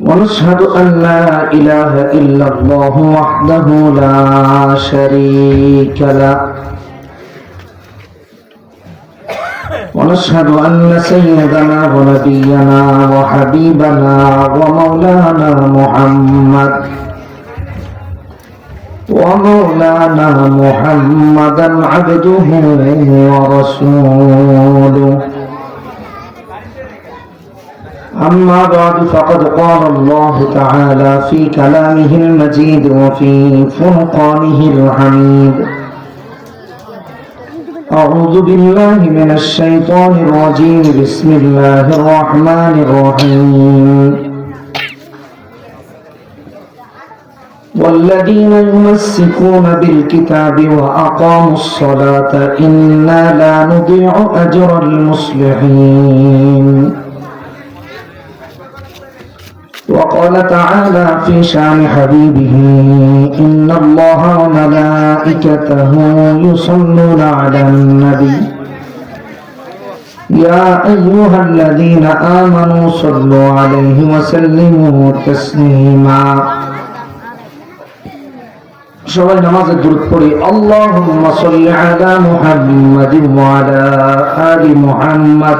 ونشهد أن لا إله إلا الله وحده لا شريك له. ونشهد أن سيدنا ونبينا وحبيبنا ومولانا محمد ومولانا محمدا عبده ورسوله. أما بعد فقد قال الله تعالى في كلامه المجيد وفي فرقانه الحميد. أعوذ بالله من الشيطان الرجيم. بسم الله الرحمن الرحيم. والذين يمسكون بالكتاب وأقاموا الصلاة إنا لا نضيع أجر المصلحين. وقال تعالى في شان حبيبه إن الله وملائكته يصلون على النبي يا أيها الذين آمنوا صلوا عليه وسلموا تسليما সবাই নামাজের দূর পড়ি আল্লাহুম্মা সাল্লি আলা মুহাম্মাদিন ওয়া আলা আলি মুহাম্মাদ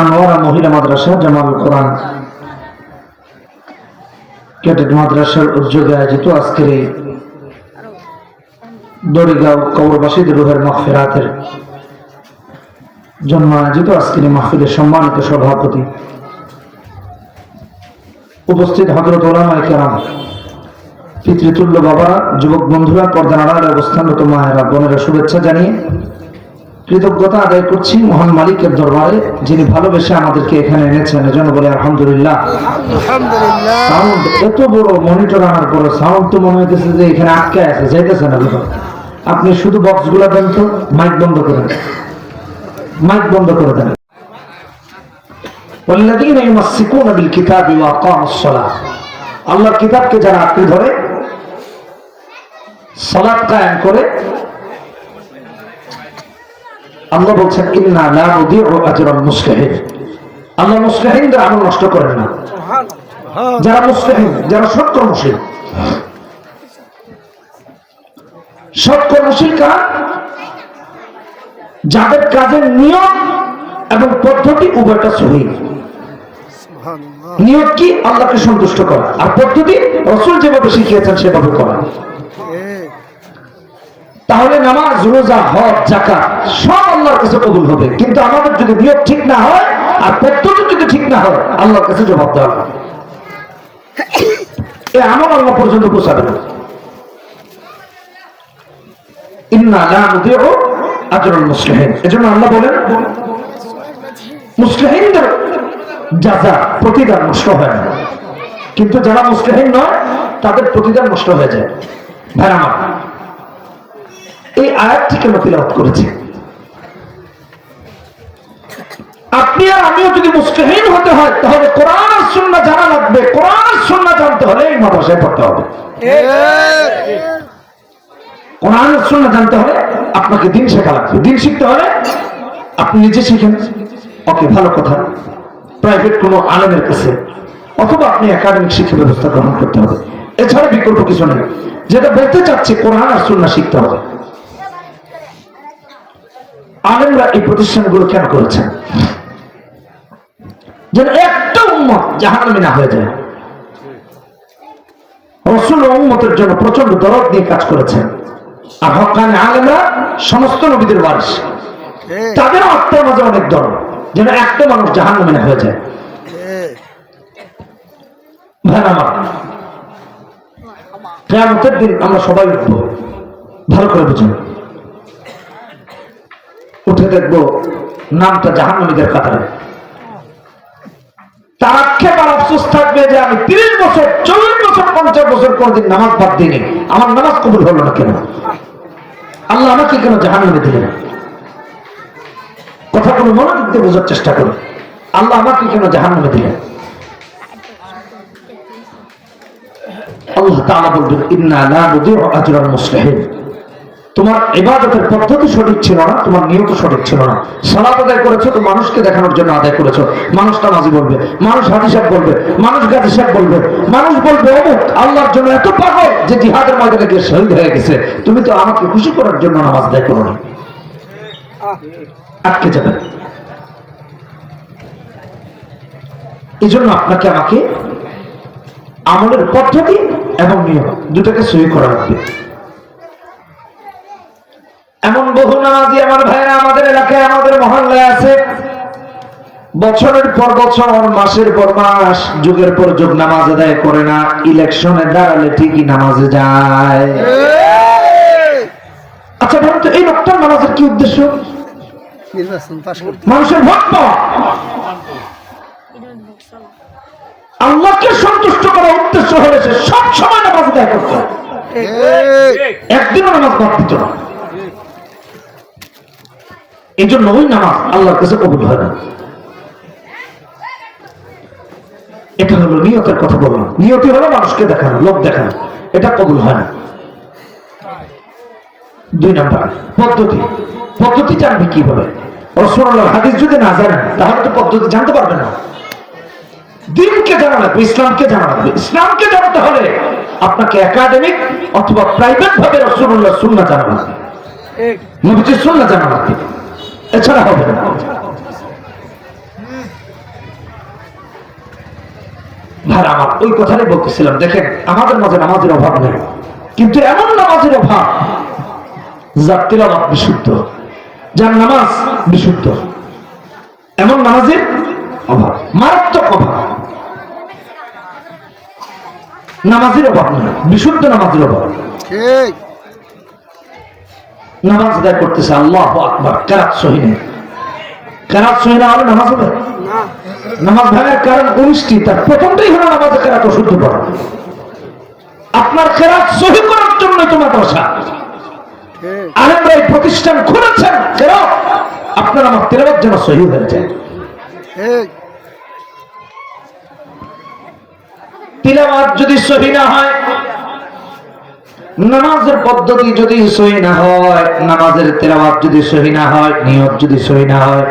আনোয়ারা মহিলা মাদ্রাসা, জামাল কোরআন। ক্যাডেট মাদ্রাসার উদ্যোগে আয়োজিত আজকের এই দড়িগাঁও কবরবাসীদের রুহের মহফেরাতের জন্য আয়োজিত আজকের এই মাহফিলের সম্মানিত সভাপতি উপস্থিত হজরত ওলামাই কেরাম, পিতৃতুল্য বাবা, যুবক বন্ধুরা, পর্দা নাড়ার অবস্থানরত মায়েরা, বোনেরা শুভেচ্ছা জানিয়ে কৃতজ্ঞতা আদায় করছি মহান মালিকের দরবারে যিনি ভালোবেসে আমাদেরকে এখানে এনেছেন এজন্য বলে আলহামদুলিল্লাহ সাউন্ড এত বড় মনিটর আনার পরে সাউন্ড তো মনে হইতেছে যে এখানে আটকে আছে যাইতেছে না কোথাও। আপনি শুধু বক্স গুলা দেন তো মাইক বন্ধ করে দেন মাইক বন্ধ করে দেন والذين يمسكون بالكتاب واقاموا الصلاه আল্লাহর কিতাবকে যারা আঁকড়ে ধরে সালাত কায়েম করে আল্লাহ বলছেন ইন্না লা নুদিউ আজরাল মুসলিহিন আল্লাহ মুসলিহিনদের আমল নষ্ট করেন না। যারা মুসলিহিন যারা সৎকর্মশীল। সৎকর্মশীল কারা? যাদের কাজের নিয়ম এবং পদ্ধতি উভয়টা সহি। নিয়ত কি? আল্লাহকে সন্তুষ্ট করা। আর পদ্ধতি রসুল যেভাবে শিখিয়েছেন সেভাবে করা। তাহলে নামাজ রোজা হজ জাকাত সব আল্লাহর কাছে কবুল হবে। কিন্তু আমাদের যদি নিয়ত ঠিক না হয়, আর পদ্ধতি যদি ঠিক না হয়, আল্লাহর কাছে জবাব দেওয়া হবে এ আমল আল্লাহ পর্যন্ত পৌঁছাবে না। ইন্না এজন্য আল্লাহ বলেন প্রতিদান নষ্ট হয় না। কিন্তু যারা মুসলিহিন নয়, তাদের প্রতিদান নষ্ট হয়ে যায়। ভাই আমার, এই আয়াতটি কেন করেছে। আপনি আর আমিও যদি মুসলিহীন হতে হয়, তাহলে কোরআন আর জানা লাগবে। কোরআন আর জানতে হলে এই মাদ্রাসায় পড়তে হবে। কোরআন আর জানতে হলে আপনাকে দিন শেখা লাগবে। দিন শিখতে হলে আপনি নিজে শিখেন। ওকে, ভালো কথা। প্রাইভেট কোনো আলেমের কাছে অথবা আপনি একাডেমিক শিক্ষা ব্যবস্থা গ্রহণ করতে হবে। এছাড়া বিকল্প কিছু নেই। যেটা বলতে চাচ্ছে কোরআন আর সুন্নাহ শিখতে হবে। আলেমরা এই প্রতিষ্ঠানগুলো কেন করেছেন? যেন একটা উম্মত জাহান্নামে না হয়ে যায়। রসুল ও উম্মতের জন্য প্রচণ্ড দরদ নিয়ে কাজ করেছেন। আর হকান আলেমরা সমস্ত নবীদের বারিশ তাদের আত্মার মাঝে অনেক দরদ, যেন একটা মানুষ জাহান নামে হয়ে যায়। কেয়ামতের দিন আমরা সবাই উঠব। ভালো করে বুঝুন। উঠে দেখব নামটা জাহান্নামীদের কাতারে। আর আফসোস থাকবে যে আমি তিরিশ বছর, চল্লিশ বছর, পঞ্চাশ বছর কোনদিন নামাজ বাদ দিইনি। আমার নামাজ কবুল হলো না কেন? আল্লাহ আমাকে কেন জাহান্নামে দিলেন? কথাগুলো মনোযোগ দিয়ে বোঝার চেষ্টা করুন। আল্লাহ আমাকে কেন জাহান্নামে দিলেন? আল্লাহ তাআলা বলবেন, ইন্না লা নুদিউ আজরাল মুসলিহিন। তোমার ইবাদতের পদ্ধতি সঠিক ছিল না, তোমার নিয়ত সঠিক ছিল না। সালাত আদায় করেছ তো মানুষকে দেখানোর জন্য আদায় করেছ। মানুষ নামাজি বলবে, মানুষ হাদি সাহেব বলবে, মানুষ গাজী সাহেব বলবে, মানুষ বলবে, অমুক, আল্লাহর জন্য এত পাগল যে জিহাদের ময়দানে গিয়ে শহীদ হয়ে গেছে। তুমি তো আমাকে খুশি করার জন্য নামাজ আদায় করো না আটকে যাবে। এই জন্য আপনাকে আমাকে আমলের পদ্ধতি এবং নিয়ম দুটাকে সহি করা লাগবে। এমন বহু নামাজি আমার ভাইরা আমাদের এলাকায় আমাদের মহল্লায় আছে। বছরের পর বছর মাসের পর মাস যুগের পর যুগ নামাজ আদায় করে না ইলেকশনে দাঁড়ালে ঠিকই নামাজে যায়। আচ্ছা বলুন তো এই লোকটার নামাজের কি উদ্দেশ্য? মানুষের ভোট পাওয়া। আল্লাহকে সন্তুষ্ট করার উদ্দেশ্য হলে সে সব সময় নামাজ আদায় করত একদিনও নামাজ বাদ দিত না। এই জন্য ওই নামাজ আল্লাহর কাছে কবুল হয় না। এটা হলো নিয়তের কথা নিয়তি হলো মানুষকে দেখানো, লোক দেখানো। এটা কবুল হয় না। দুই নাম্বার, পদ্ধতি। পদ্ধতি জানবে কীভাবে রসুল্লাহ হাদিস যদি না জানেন, তাহলে তো পদ্ধতি জানতে পারবেন না। দিনকে জানা লাগবে, ইসলামকে জানা লাগবে। ইসলামকে জানতে হলে আপনাকে একাডেমিক অথবা প্রাইভেট ভাবে রসুল্লাহ সুন্না জানা লাগবে। নবীজির জানা লাগবে। এছাড়া হবে ভাই, আমার ওই কথাটাই বলতেছিলাম, দেখেন, আমাদের মাঝে নামাজের অভাব নেই। কিন্তু এমন নামাজের অভাব যার বিশুদ্ধ, যার নামাজ বিশুদ্ধ। এমন নামাজের অভাব, মারাত্মক অভাব। নামাজের অভাব নেই, বিশুদ্ধ নামাজের অভাব। ঠিক। নামাজ আদায় করতেছে আল্লাহ আকবার। কেরাত সহিনে কেরাত সহিনা হলে নামাজ হবে? নামাজ ভাঙার কারণ উনিশটি তার প্রথমটাই হলো নামাজের কেরাত অশুদ্ধ করা আপনার কেরাত সহি করার জন্য তো মাদ্রাসা ঠিক। আলেমরা এই প্রতিষ্ঠান খুলেছেন কেরাত। আপনার আমার তেলাবাদ যেন সহি হয়ে যায়। ঠিক। তিলাবাত যদি সহি না হয় নামাজের পদ্ধতি যদি সহি না হয়, নামাজের তেলাবাত যদি সহি না হয়, নিয়ত যদি সহি না হয়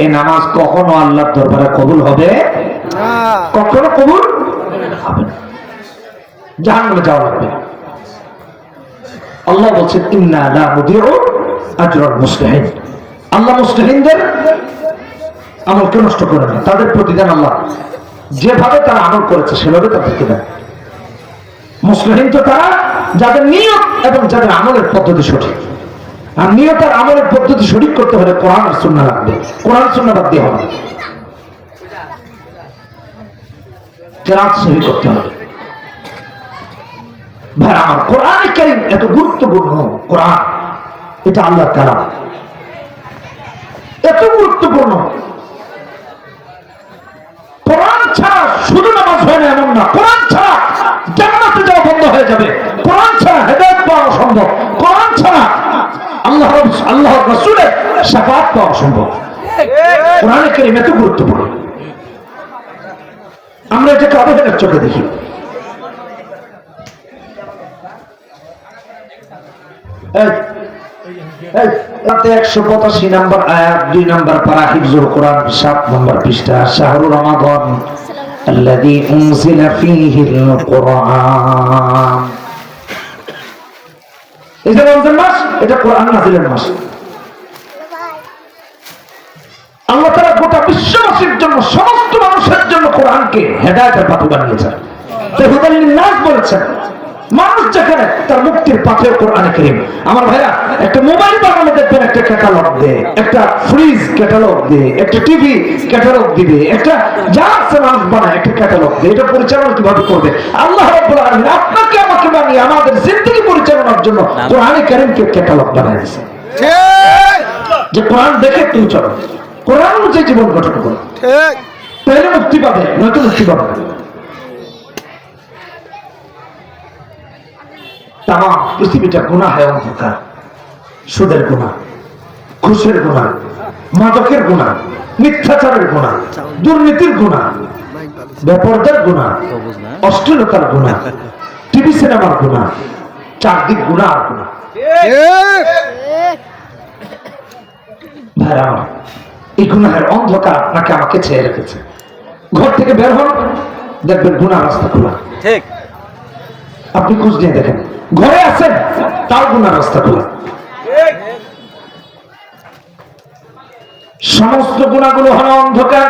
এই নামাজ কখনো আল্লাহর দরবারে কবুল হবে কখনো কবুল হবে জাহান্নামে যাওয়া লাগবে। আল্লাহ বলছেন, ইন্না আজরাল মুসলিহিন আল্লাহ মুসলিহিনদের আমলকে নষ্ট করে না। তাদের প্রতিদান আল্লাহ। যেভাবে তারা আমল করেছে, সেভাবে তাদেরকে দেন। মুসলিহিন তো তারা যাদের নিয়ত এবং যাদের আমলের পদ্ধতি সঠিক। আর নিয়ত আর আমলের পদ্ধতি সঠিক করতে হলে কোরআন সুন্নাহ লাগবে। কোরআন সুন্নাহ বাদ দিয়ে হবে এটা আল্লাহ এত গুরুত্বপূর্ণ। ছাড়া শুধু নামাজ হয় না, এমন না। কোরআন ছাড়া জান্নাতে যাওয়া বন্ধ হয়ে যাবে। পাওয়া অসম্ভব কোরআন ছাড়া আল্লাহ আল্লাহ রসুলের সাফাত পাওয়া অসম্ভব কোরআন কারিম এত গুরুত্বপূর্ণ আমরা এটাকে অবহেলার চোখে দেখি এই, এই, তাতে একশো পঁচাশি নম্বর আয়াত দুই নম্বর পারা হিফজুল কোরআন সাত নম্বর পৃষ্ঠা শাহরুর রমাদান الذي أنزل فيه القرآن এটা রমজান মাস, এটা কোরআন নাজিলের মাস। আল্লাহ তারা গোটা বিশ্ববাসীর জন্য, সমস্ত মানুষের জন্য কোরআনকে হেদায়তের বাতু বানিয়েছেন নাস বলেছেন মানুষ যেখানে তার মুক্তির পাথেও কোরআনে করিম। আমার ভাইরা একটা মোবাইল বানানো দেখবেন একটা ক্যাটালগ দে একটা ফ্রিজ ক্যাটালগ দে একটা টিভি ক্যাটালগ দিবে একটা যা আছে মানুষ বানায় একটা ক্যাটালগ দে। এটা পরিচালনা কীভাবে করবে? আল্লাহ রাব্বুল আলামিন আপনাকে আমাকে বানিয়ে আমাদের জিন্দগি পরিচালনার জন্য কোরআনে কারিমকে ক্যাটালগ বানায় দিয়েছে। ঠিক। যে কোরআন দেখে তুমি চলো। কোরআন অনুযায়ী জীবন গঠন করো। ঠিক। তাহলে মুক্তি পাবে নয়তো মুক্তি পাবে তাম পৃথিবীটা গুণা হয় অন্ধকার সুদের গুণা ঘুষের গুণা মাদকের গুণা মিথ্যাচারের গুণা দুর্নীতির গুণা গুণা অশ্লীলতার গুণা টিভি সিনেমার গুণা চারদিক গুণা আর গুণা ভাইরা এই গুনাহের অন্ধকার আপনাকে আমাকে ছেয়ে রেখেছে? ঘর থেকে বের হন দেখবেন গুনাহ রাস্তা খোলা। ঠিক। আপনি খোঁজ নিয়ে দেখেন। ঘরে আছেন তাও গুনাহ রাস্তা খোলা। সমস্ত গুণাগুলো হলো অন্ধকার।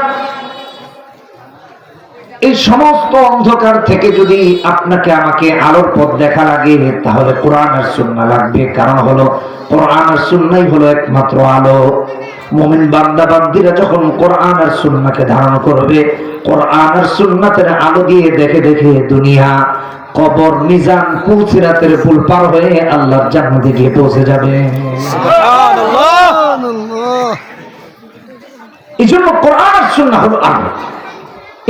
এই সমস্ত অন্ধকার থেকে যদি আপনাকে আমাকে আলোর পথ দেখা লাগে, তাহলে কোরআন আর সুন্না লাগবে। কারণ হলো, কোরআন আর সুন্নাই হলো একমাত্র আলো। মুমিন বান্দা বান্দিরা যখন কোরআন আর সুন্নাকে ধারণ করবে, কোরআন আর সুন্নাতের আলো দিয়ে দেখে দেখে দুনিয়া কবর নিজাম কুচিরাতের পুল পার হয়ে আল্লাহর জান্নাতে গিয়ে পৌঁছে যাবে। এই জন্য কোরআন সুন্না হলো আলো।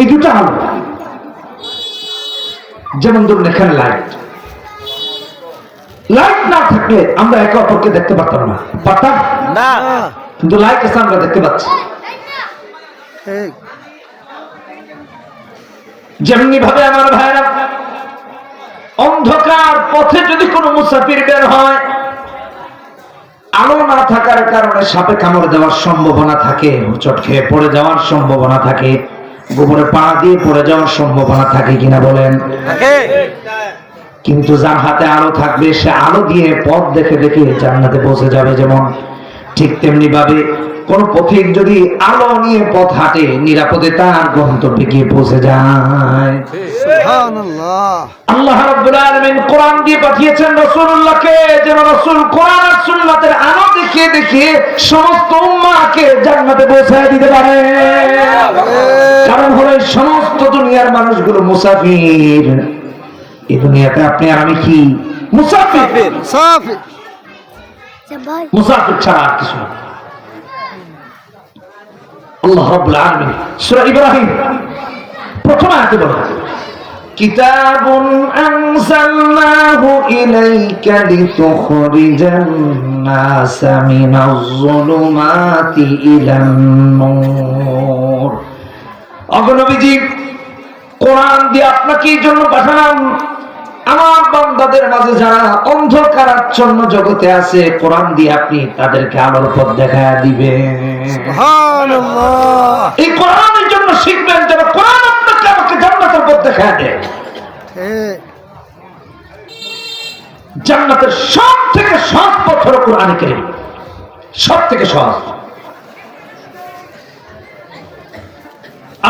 এই দুটো আলো। যেমন ধরুন এখানে লাইট। লাইট না থাকলে আমরা একে অপরকে দেখতে পারতাম না। পারতাম? না। কিন্তু লাইট এসে আমরা দেখতে পাচ্ছি। যেমনি ভাবে আমার ভাইরা অন্ধকার পথে যদি কোনো মুসাফির বের হয় আলো না থাকার কারণে সাপে কামড় দেওয়ার সম্ভাবনা থাকে চট খেয়ে পড়ে যাওয়ার সম্ভাবনা থাকে গোবরে পা দিয়ে পড়ে যাওয়ার সম্ভাবনা থাকে কিনা বলেন? কিন্তু যার হাতে আলো থাকবে সে আলো দিয়ে পথ দেখে দেখে জান্নাতে পৌঁছে যাবে যেমন ঠিক তেমনি ভাবে কোন পথিক যদি আলো নিয়ে পথ হাঁটে নিরাপদে তার গন্তব্যে গিয়ে পৌঁছে যায়। আল্লাহ রাব্বুল আলামিন কোরআন দিয়ে পাঠিয়েছেন রাসূলুল্লাহকে যেন রাসূল কোরআন আর সুন্নাতের আলো দেখিয়ে দেখিয়ে সমস্ত উম্মাহকে জান্নাতে পৌঁছায় দিতে পারে। কারণ হলো এই সমস্ত দুনিয়ার মানুষগুলো মুসাফির। এই দুনিয়াতে আপনি আর আমি কি? মুসাফির। ফির সাফি মুসাফির ছাড়া আর কিছু না। আল্লাহ রাব্বুল আলামিন সূরা ইব্রাহিম প্রথম আয়াতে বলা كتاب أنزلناه إليك لتخرج الناس من الظلمات إلى النور অগনবীজি কোরআন দিয়ে আপনাকে এই জন্য পাঠালাম আমার বান্দাদের মাঝে যারা অন্ধকারাচ্ছন্ন জগতে আছে কোরআন দিয়ে আপনি তাদেরকে আলোর পথ দেখা দিবেন সুবহানাল্লাহ এই কোরআনের জন্য শিখবেন যেন কোরআন আপনাকে আমাকে জান্নাতের পথ দেখা দেয় জান্নাতের সব থেকে সহজ পথ হলো কোরআন কারীম। সব থেকে সহজ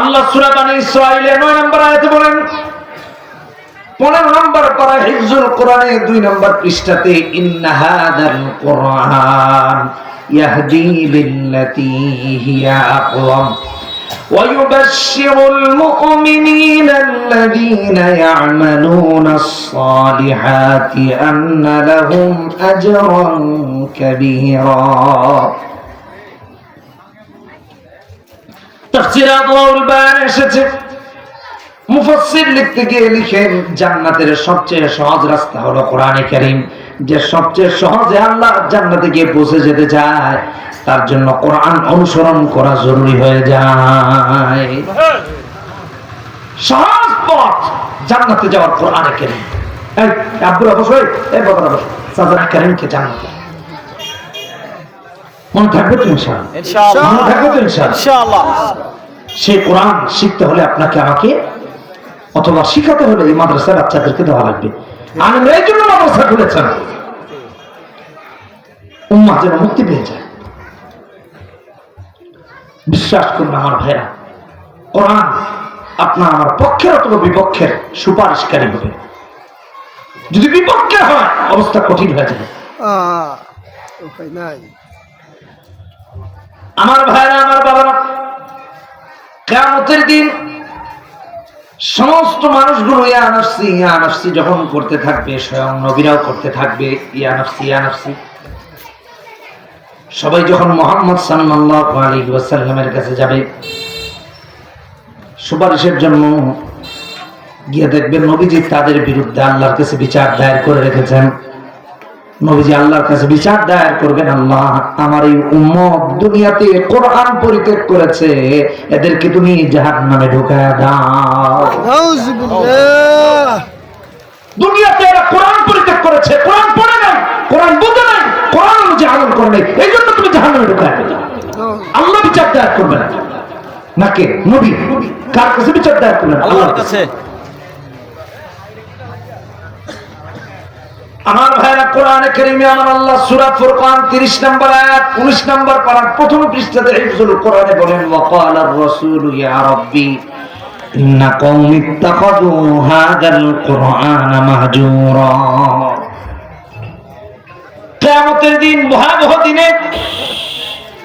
আল্লাহ সূরা বানী ইসরাঈলে 9 নম্বর আয়াতে বলেন 15 নম্বর পারা হিফজুল কোরআনে 2 নম্বর পৃষ্ঠাতে ইন্না হাদাল কোরআন ইয়াহদি লিল্লাতী হিয়া আকওয়াম। ويبشر المؤمنين الذين يعملون الصالحات أن لهم أجرا كبيرا তাফসীর আদওয়াউল বায়ান এসেছে মুফাসসির লিখতে গিয়ে লিখেন জান্নাতের সবচেয়ে সহজ রাস্তা হলো কোরআনে কারীম যে সবচেয়ে সহজে আল্লাহ জান্নাতে গিয়ে পৌঁছে যেতে চায় তার জন্য কোরআন অনুসরণ করা জরুরি হয়ে যায়। সহজ পথ জান্নাতে যাওয়ার কোরআনে কারীম। এই আব্দুল অবশ্যই এই বাবার অবশ্যই সাজারা কারীমকে জান্নাতে মনে থাকবে তো ইনশাআল্লাহ? ইনশাআল্লাহ। মনে থাকবে তো ইনশাআল্লাহ? ইনশাআল্লাহ। সেই কোরআন শিখতে হলে আপনাকে আমাকে অথবা শিখাতে হলে এই মাদ্রাসার বাচ্চাদেরকে দেওয়া লাগবে। আমি এই জন্য মাদ্রাসা খুলেছেন উম্মা যেন মুক্তি পেয়ে যায়। বিশ্বাস করুন আমার ভাইরা কোরআন আপনার আমার পক্ষের অথবা বিপক্ষের সুপারিশকারী হবে। যদি বিপক্ষে হয় অবস্থা কঠিন হয়ে যাবে। আমার ভাইরা আমার বাবারা কেমতের দিন সমস্ত মানুষগুলো, ইয়া নাফসি যখন করতে থাকবে, স্বয়ং নবীরাও করতে থাকবে ইয়া নাফসি। সবাই যখন মোহাম্মদ সাল্লাল্লাহু আলাইহি ওয়াসাল্লামের কাছে যাবে, সুপারিশের জন্য গিয়ে দেখবেন নবীজি তাদের বিরুদ্ধে আল্লাহর কাছে বিচার দায়ের করে রেখেছেন। নবীজি আল্লাহর কাছে বিচার দায়ের করবেন আল্লাহ আমার এই উম্মত দুনিয়াতে কোরআন পরিত্যাগ করেছে এদেরকে তুমি জাহান্নামে ঢুকায় দাও। দুনিয়াতে এরা কোরআন পরিত্যাগ করেছে কোরআন পড়ে নাই কোরআন বুঝে নাই কোরআন অনুযায়ী আমল করে নাই এই জন্য তুমি জাহান্নামে ঢুকায় দাও আল্লাহ বিচার দায়ের করবেন নাকে? নবী কার কাছে বিচার দায়ের করবেন আল্লাহর কাছে। আমার ভাইরা কোরআনে কারিমে আমার আল্লাহ সূরা ফুরকান 30 নম্বর আয়াত 19 নম্বর পারার প্রথম পৃষ্ঠাতে হিফজুল কোরআনে বলেন, ওয়াকাল আর রাসূল ইয়া রাব্বি, ইন্না কওমি ইত্তাখাযু হাযাল কুরআন মাহজুরা। কিয়ামতের দিন, ভয়াবহ দিনে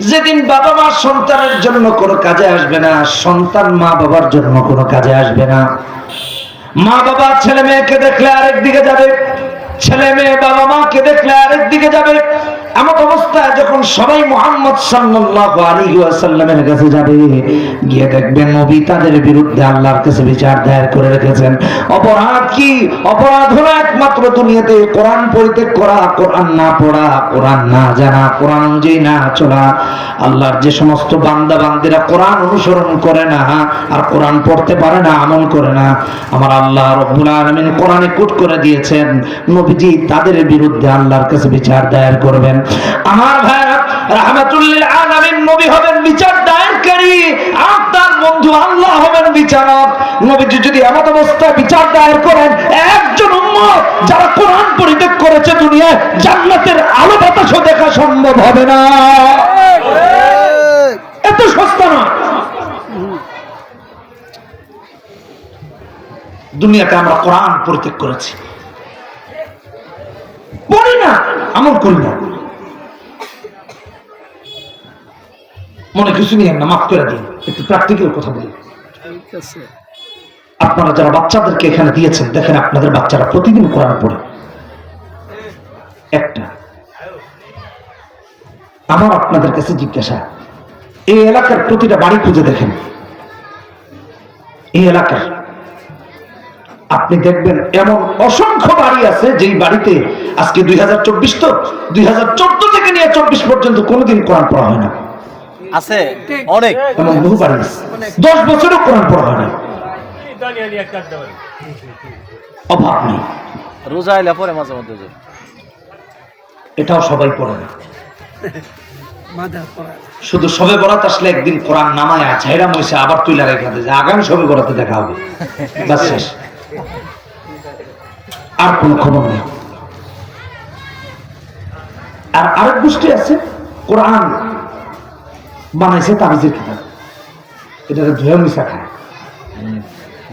যেদিন বাবা মা সন্তানের জন্য কোনো কাজে আসবে না, সন্তান মা বাবার জন্য কোনো কাজে আসবে না। মা বাবা ছেলে মেয়েকে দেখলে আরেক দিকে যাবে। ছেলে মেয়ে বাবা মাকে দেখলে আরেক দিকে যাবে। এমন অবস্থায় যখন সবাই মোহাম্মদ সাল্লাল্লাহু আলাইহি ওয়াসাল্লামের কাছে যাবে, গিয়ে দেখবেন নবী তাদের বিরুদ্ধে আল্লাহর কাছে বিচার দায়ের করে রেখেছেন। অপরাধ কি? অপরাধ হলো একমাত্র দুনিয়াতে কোরআন পরিত্যাগ করা, কোরআন না পড়া, কোরআন না জানা, কোরআন অনুযায়ী না চলা। আল্লাহর যে সমস্ত বান্দা বান্দিরা কোরআন অনুসরণ করে না, আর কোরআন পড়তে পারে না, আমল করে না, আমার আল্লাহ রব্বুল আলামিন কোরআনে কুট করে দিয়েছেন, নবীজি তাদের বিরুদ্ধে আল্লাহর কাছে বিচার দায়ের করবেন। আমার ভাইরা রাহমাতুল্লিল আলামিন নবী হবেন বিচার দায়েরকারী বন্ধু আল্লাহ হবেন বিচারক। নবীজি যদি এমন অবস্থায় বিচার দায়ের করেন, একজন উম্মত যারা কোরআন পরিত্যাগ করেছে দুনিয়ায়, জান্নাতের আলো দেখা সম্ভব হবে না। এত সস্তা না। দুনিয়াতে আমরা কোরআন পরিত্যাগ করেছি। পড়ি না, আমল করি না। মনে কিছু নিয়ে না, মাফ করে দিন। একটু প্র্যাকটিক্যাল কথা বলি। আপনারা যারা বাচ্চাদেরকে এখানে দিয়েছেন, দেখেন আপনাদের বাচ্চারা প্রতিদিন কোরআন পড়ে। একটা। আমার আপনাদের কাছে জিজ্ঞাসা, এই এলাকার প্রতিটা বাড়ি খুঁজে দেখেন। এই এলাকার। আপনি দেখবেন এমন অসংখ্য বাড়ি আছে, যেই বাড়িতে আজকে দুই হাজার চব্বিশ তো, দুই হাজার চোদ্দ থেকে নিয়ে চব্বিশ পর্যন্ত কোনোদিন কোরআন পড়া হয় না। আছে? অনেক। বহু দশ বছরও কোরআন পড়া হয় না। অভাব নেই। রোজা এলে পরে মাঝে মধ্যে যে। এটাও সবাই পড়ে না। শুধু সবে বরাত আসলে একদিন কোরআন নামায় ঝাইরা মইসে আবার তুই রেখে দে যে আগামী সবে বরাতে দেখা হবে। বাস শেষ। আর কোন খবর নেই। আর আরেক গোষ্ঠী আছে কোরআন। বানাইছে তাবিজের কিতাব। এটা ধুয়ে মিশা খায়।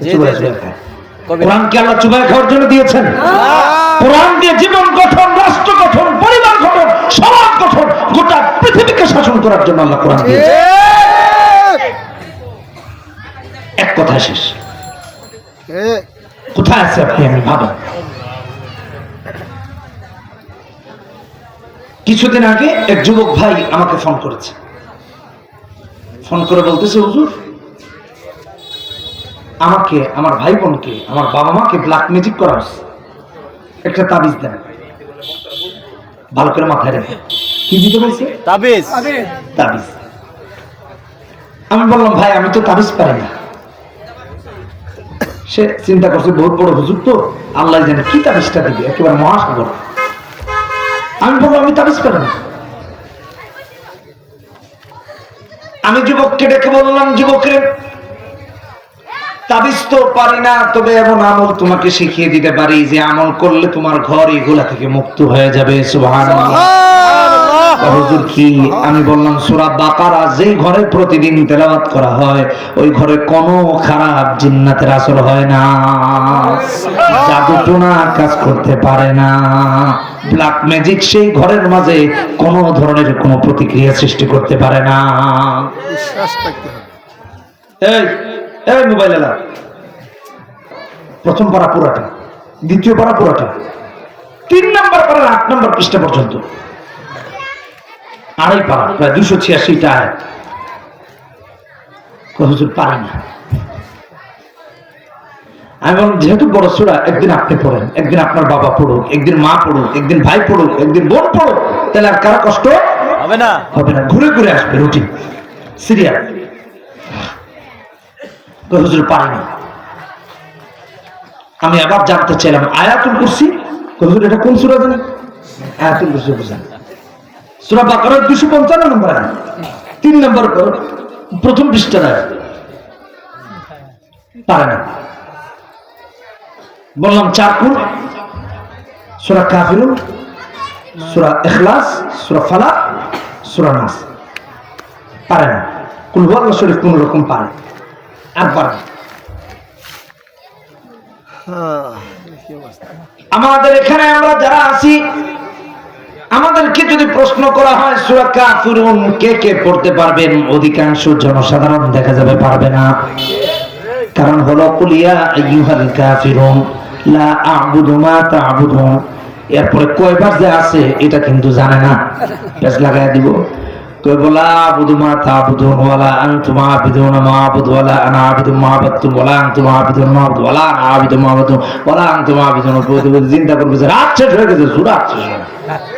জি, চুবায় জি, জি। চুবায় খায়। কবি- কোরআন কি আল্লাহ চুবাই খাওয়ার জন্য দিয়েছেন? কোরআন দিয়ে জীবন গঠন রাষ্ট্র গঠন পরিবার গঠন সমাজ গঠন গোটা পৃথিবীকে শাসন করার জন্য আল্লাহ কোরআন দিয়েছেন। এক কথা শেষ। কোথায় আছে আপনি? আমি ভাবেন কিছুদিন আগে এক যুবক ভাই আমাকে ফোন করেছে। ফোন করে বলতেছে হুজুর আমাকে আমার ভাই বোনকে আমার বাবা মাকে ব্ল্যাক ম্যাজিক করা হচ্ছে একটা তাবিজ দেন। ভালো করে মাথায় রেখে। কি দিতে বলছে তাবিজ। তাবিজ। আমি বললাম ভাই আমি তো তাবিজ পারি না। সে চিন্তা করছে বহুত বড় হুজুর তো। আল্লাহ জানে কি তাবিজটা দিবে। একেবারে মহাসাগর। আমি বললাম আমি তাবিজ পারি না। আমি যুবককে ডেকে বললাম, যুবকের, তাবিজ তো পারি না, তবে এমন আমল তোমাকে শিখিয়ে দিতে পারি যে আমল করলে তোমার ঘর এগুলা থেকে মুক্ত হয়ে যাবে। সুবহানাল্লাহ। হুজুর কি আমি বললাম সূরা বাকারা যেই ঘরে প্রতিদিন তেলাওয়াত করা হয় ওই ঘরে কোনো খারাপ জিন্নাতের আসর হয় না। জাদু টোনা কাজ করতে পারে না। ব্ল্যাক ম্যাজিক সেই ঘরের মাঝে কোনো ধরনের কোনো প্রতিক্রিয়া সৃষ্টি করতে পারে না। এই এই মোবাইল এলা। প্রথম পারা পুরাটা দ্বিতীয় পারা পুরাটা তিন নাম্বার পারা আট নাম্বার পৃষ্ঠা পর্যন্ত। আড়াই পারা প্রায় দুশো ছিয়াশিটা। আয়াত হুজুর পারি না। আমি বললাম যেহেতু বড় সুরা একদিন আপনি পড়েন একদিন আপনার বাবা পড়ুক একদিন মা পড়ুক একদিন ভাই পড়ুক একদিন বোন পড়ুক তাহলে আর কারও কষ্ট হবে না? হবে না ঘুরে ঘুরে আসবে রুটিন। সিরিয়াল। হুজুর পারিনি আমি আবার জানতে চাইলাম আয়াতুল কুরসি? হুজুর এটা কোন সূরা জানেন? আয়াতুল কুরসি বুঝেন সূরা বাকারার 255 নম্বর আয়াত। তিন নম্বর প্রথম পৃষ্ঠার আয়াত। পারে না। বললাম চার কুল সূরা কাফিরুন সূরা ইখলাস সূরা ফালাক সূরা নাস। পারে না। কুল হুয়াল্লাহ শরীফ কোন রকম পারে আর পারে। হ্যাঁ আমাদের এখানে আমরা যারা আছি আমাদেরকে যদি প্রশ্ন করা হয়, সূরা কাফিরুন কে কে পড়তে পারবেন? অধিকাংশ জনসাধারণ দেখা যাবে পারবে না। কারণ হলো কুলিয়া আইয়ুহাল কাফিরুন, লা আ'বুদু মা তা'বুদুন। এরপরে কয়বার যে আছে, এটা কিন্তু জানে না। পেজ লাগায় দিব। কই বলা আবুদু মা তা'বুদুন ওয়ালা আনতুম আবিদুন মা আবুদু ওয়ালা আনা আবিদু মা আবাদতুম ওয়ালা আনতুম আবিদুন মা আবুদু ওয়ালা আনা আবিদু মা আবাদু ওয়ালা আনতুম আবিদুন চিন্তা করবে রাত শেষ হয়ে গেছে, সূরা শেষ হয়ে গেছে।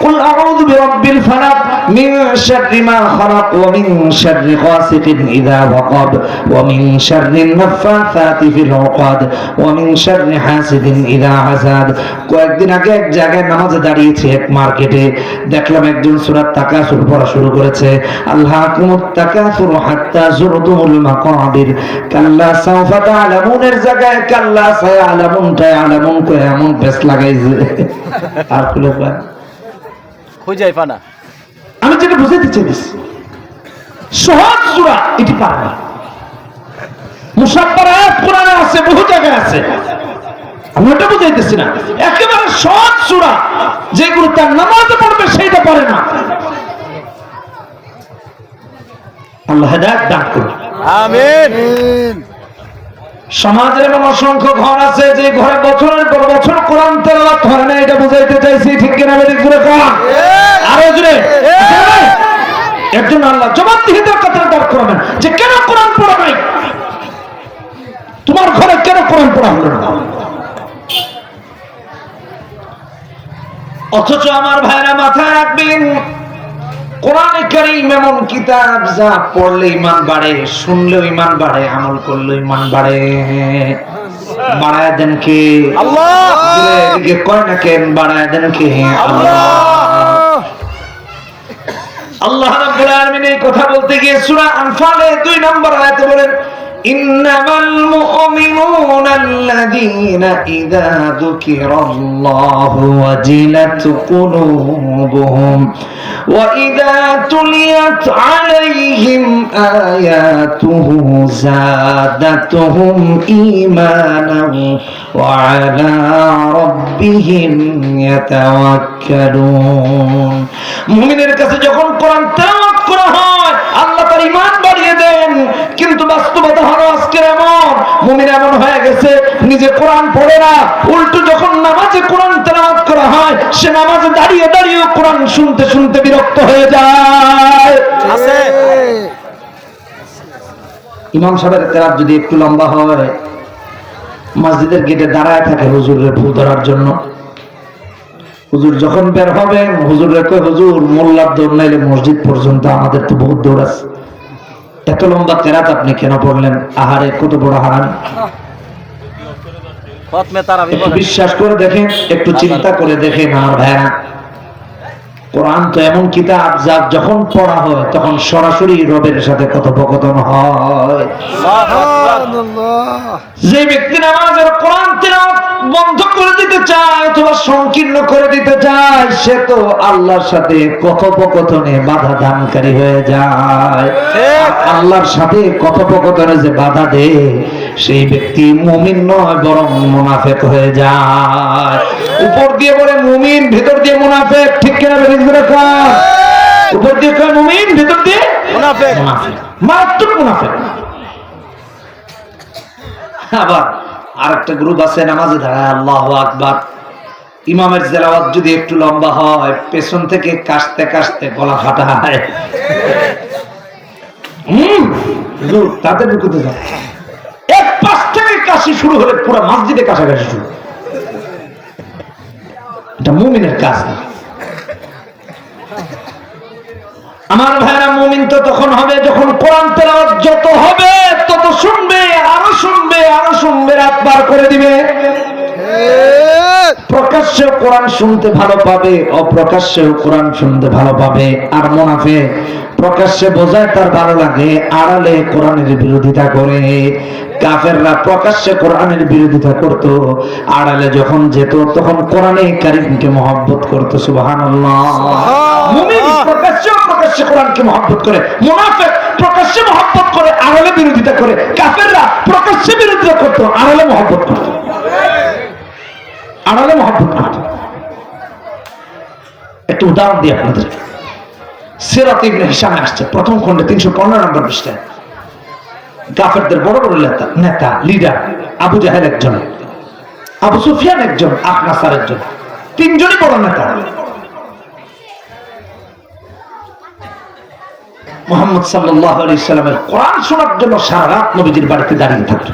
কুল আউযু বিরাব্বিল ফালাক মিন শাররি মা খালাক ওয়া মিন শাররি গাসিকিন ইযা ওয়াকাব ওয়া মিন শাররি নাফাসাতি ফিল উকাদ ওয়া মিন শাররি কয়েকদিন আগে এক জায়গায় নামাজে দাঁড়িয়েছি এক মার্কেটে। দেখলাম একজন সূরা তাকাসুর পড়া শুরু করেছে। আল্লাহ কুমুত তাকাসুর হাত্তা জুরতুমুল মাকাবির। কাল্লা সাউফা তা'লামুনের জায়গায় কাল্লা সায়ালামুন তা'লামুন কয়ে এমন পেস লাগাইছে। আর খুলে পানা আমি যেটা বুঝাইতে চাইছি সহজ সূরা এটি না। কোরআনে আছে বহু জায়গায় আছে। আমি ওটা বুঝাইতেছি না। একেবারে সহজ সূরা যেগুলো তার নামাজে পড়বে সেইটা পারে না। আল্লাহ হেদায়েত দান করুন। আমিন। সমাজের এমন অসংখ্য ঘর আছে যে ঘরে বছরের পর বছর কোরআন তেলাওয়াত হয় না এটা বুঝাইতে চাইছি ঠিক কিনা বেদিক জুড়ে কোন আরও জুড়ে একজন আল্লাহ জবাবদিহিতার কথা দাঁড় করাবেন যে কেন কোরআন পড়া নাই? তোমার ঘরে কেন কোরআন পড়া হলো না? অথচ আমার ভাইরা মাথায় রাখবেন কোরআনে কারীম এমন কিতাব যা পড়লে ইমান বাড়ে শুনলে ইমান বাড়ে আমল করলে ইমান বাড়ে। বাড়ায় দেন কে? আল্লাহ! কয় না কেন? বাড়ায় দেন কে? আল্লাহ! আল্লাহ রাব্বুল আলামিন এই কথা বলতে গিয়ে সূরা আনফালে 2 নম্বর আয়াতে বলেন মুমিনুনা আল্লাযীনা ইযা যুকিরাল্লাহু ওয়াজিলাত কুলুবুহুম ওয়া ইযা তুলিয়াত আলাইহিম আয়াতুহু জাদাতুহুম ঈমানান ওয়া আলা রাব্বিহিম ইয়াতাওয়াক্কালুন। মুমিনের কাছে যখন কোরআন তেলাওয়াত করা হয়, আল্লাহ তার ঈমান দেন কিন্তু বাস্তবতা হলো আজকের এমন। মুমিন এমন হয়ে গেছে নিজে কোরআন পড়ে না। উল্টো যখন নামাজে কোরআন তেলাওয়াত করা হয় সে নামাজে দাঁড়িয়ে দাঁড়িয়ে কোরআন শুনতে শুনতে বিরক্ত হয়ে যায়। আছে। ইমাম সাহেবের তেরাত যদি একটু লম্বা হয় মসজিদের গেটে দাঁড়ায় থাকে হুজুরের ভুল ধরার জন্য। হুজুর যখন বের হবেন হুজুর রেখে হুজুর মোল্লার দৌড় নাইলে মসজিদ পর্যন্ত আমাদের তো বহুত দৌড় আছে। এত লম্বা তেরাত আপনি কেন পড়লেন? আহারে কত বড় হারাম। বিশ্বাস করে দেখেন একটু চিন্তা করে দেখেন আমার ভাইরা কোরআন তো এমন কিতাব যা যখন পড়া হয় তখন সরাসরি রবের সাথে কথোপকথন হয়। যে ব্যক্তি নামাজের কোরআন তেলাওয়াত বন্ধ করে দিতে চায় অথবা সংকীর্ণ করে দিতে চায় সে তো আল্লাহর সাথে কথোপকথনে বাধা দানকারী হয়ে যায়। আল্লাহর সাথে কথোপকথনে যে বাধা দেয় সেই ব্যক্তি মুমিন নয় বরং মুনাফেক হয়ে যায়। উপর দিয়ে বলে মুমিন ভেতর দিয়ে মুনাফেক ঠিক কিনা বেরিয়ে করে কর উপর দিয়ে কয় মুমিন ভেতর দিয়ে মুনাফেক। মুনাফেক। মারাত্মক মুনাফেক। আবার আরেকটা গ্রুপ আছে নামাজে দাঁড়ায় আল্লাহ আকবার। ইমামের জেলাওয়াত যদি একটু লম্বা হয় পেছন থেকে কাশতে কাশতে গলা এক পাশ থেকে কাশি শুরু হলে পুরো মসজিদে কাছাকাছি শুরু। এটা মুমিনের কাজ না। আমার ভাইরা মুমিন তো তখন হবে যখন কোরআন তেলাওয়াত যত হবে তত শুনবে আরও শুনবে আরও শুনবে রাত পার করে দিবে। প্রকাশ্যে কোরআন শুনতে ভালো পাবে অপ্রকাশ্যেও কোরআন শুনতে ভালো পাবে। আর মোনাফে প্রকাশ্যে বোঝায় তার ভালো লাগে আড়ালে কোরআনের বিরোধিতা করে। কাফেররা প্রকাশ্যে কোরআনের বিরোধিতা করত আড়ালে যখন যেত তখন কোরআনে কারিমকে মহব্বত করতো সুবহানাল্লাহ। মুমিন প্রকাশ্যে প্রকাশ্যে কোরআনকে মহব্বত করে। মুনাফিক প্রকাশ্যে মহব্বত করে, আড়ালে বিরোধিতা করে। কাফেররা প্রকাশ্যে বিরোধিতা করতো, আড়ালে মহব্বত করতো। আড়ালে মহব্বত করত। একটু উদাহরণ দিই আপনাদের। সেরাত ইবনে হিসামে আসছে, প্রথম খণ্ডে তিনশো পনেরো নম্বর পৃষ্ঠায়। কাফেরদের বড় বড় নেতা নেতা লিডার আবু জাহেল একজন, আবু সুফিয়ান একজন আখনাসার একজন তিনজনই বড় নেতা। মোহাম্মদ সাল্লাহ আলি সাল্লামের কোরআন শোনার জন্য সারা রাত নবীজির বাড়িতে দাঁড়িয়ে থাকতো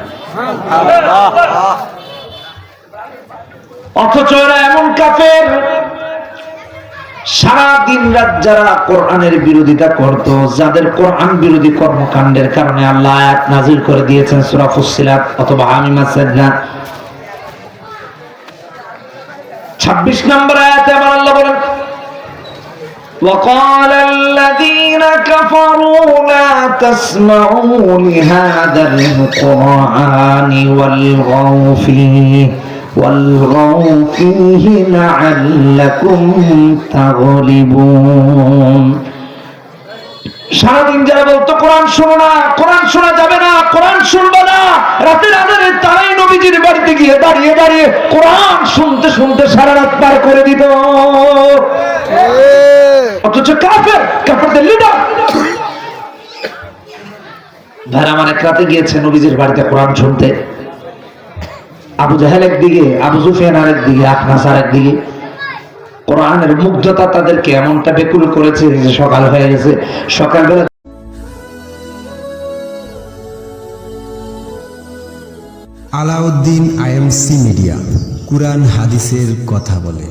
অথচ এরা এমন কাফের সারা দিন রাত যারা কোরআনের বিরোধিতা করত যাদের কোরআন বিরোধী কর্মকাণ্ডের কারণে আল্লাহ আয়াত নাজিল করে দিয়েছেন সূরা ফুssilat অথবা হামিমা সাজদা 26 নম্বর আয়াতে আমার আল্লাহ বলেন وقال الذين كفروا لا تسمعوا لهذا القرآن والغوا فيه والغوا فيه لعلكم تغلبون. সারাদিন যারা বলতো, কোরআন শোনো না, কোরআন শোনা যাবে না, কোরআন শুনব না। রাতের আধারে তারাই নবীজির বাড়িতে গিয়ে দাঁড়িয়ে দাঁড়িয়ে কোরআন শুনতে শুনতে সারা রাত পার করে দিত। অথচ কাফের, কাফেরদের লিডার ভাইরা আমার এক রাতে গিয়েছে নবীজির বাড়িতে কোরআন শুনতে। আবু জাহেল একদিকে, আবু সুফিয়ান আরেক দিকে আখনাস আরেক দিকে কোরআনের মুগ্ধতা তাদেরকে এমনটা বেকুল করেছে যে সকাল হয়ে গেছে। সকালবেলা আলাউদ্দিন আইএমসি মিডিয়া, কুরআন হাদিসের কথা বলে।